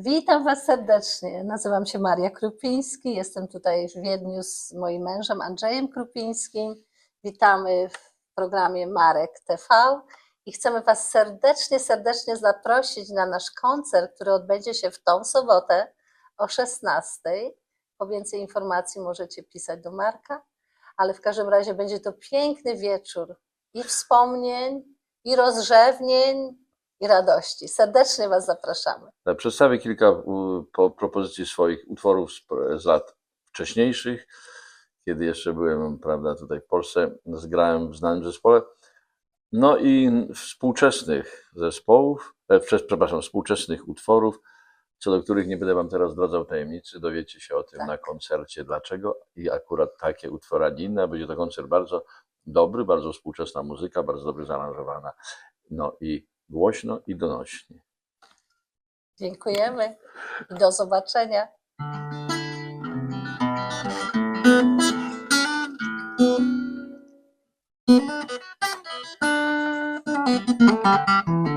Witam Was serdecznie. Nazywam się Maria Krupiński. Jestem tutaj w Wiedniu z moim mężem Andrzejem Krupińskim. Witamy w programie Marek TV i chcemy Was serdecznie, serdecznie zaprosić na nasz koncert, który odbędzie się w tą sobotę o 16. Po więcej informacji możecie pisać do Marka, ale w każdym razie będzie to piękny wieczór i wspomnień, i rozrzewnień, i radości. Serdecznie Was zapraszamy. Przedstawię kilka propozycji swoich utworów z, lat wcześniejszych, kiedy jeszcze byłem, prawda, tutaj w Polsce, zgrałem w znanym zespole. No i współczesnych zespołów, e, prze- przepraszam, współczesnych utworów, co do których nie będę Wam teraz zdradzał tajemnicy, dowiecie się o tym Tak. na koncercie, dlaczego i akurat takie utwory, a nie inne. Będzie to koncert bardzo dobry, bardzo współczesna muzyka, bardzo dobrze zaaranżowana, no i głośno i donośnie. Dziękujemy i do zobaczenia. Thank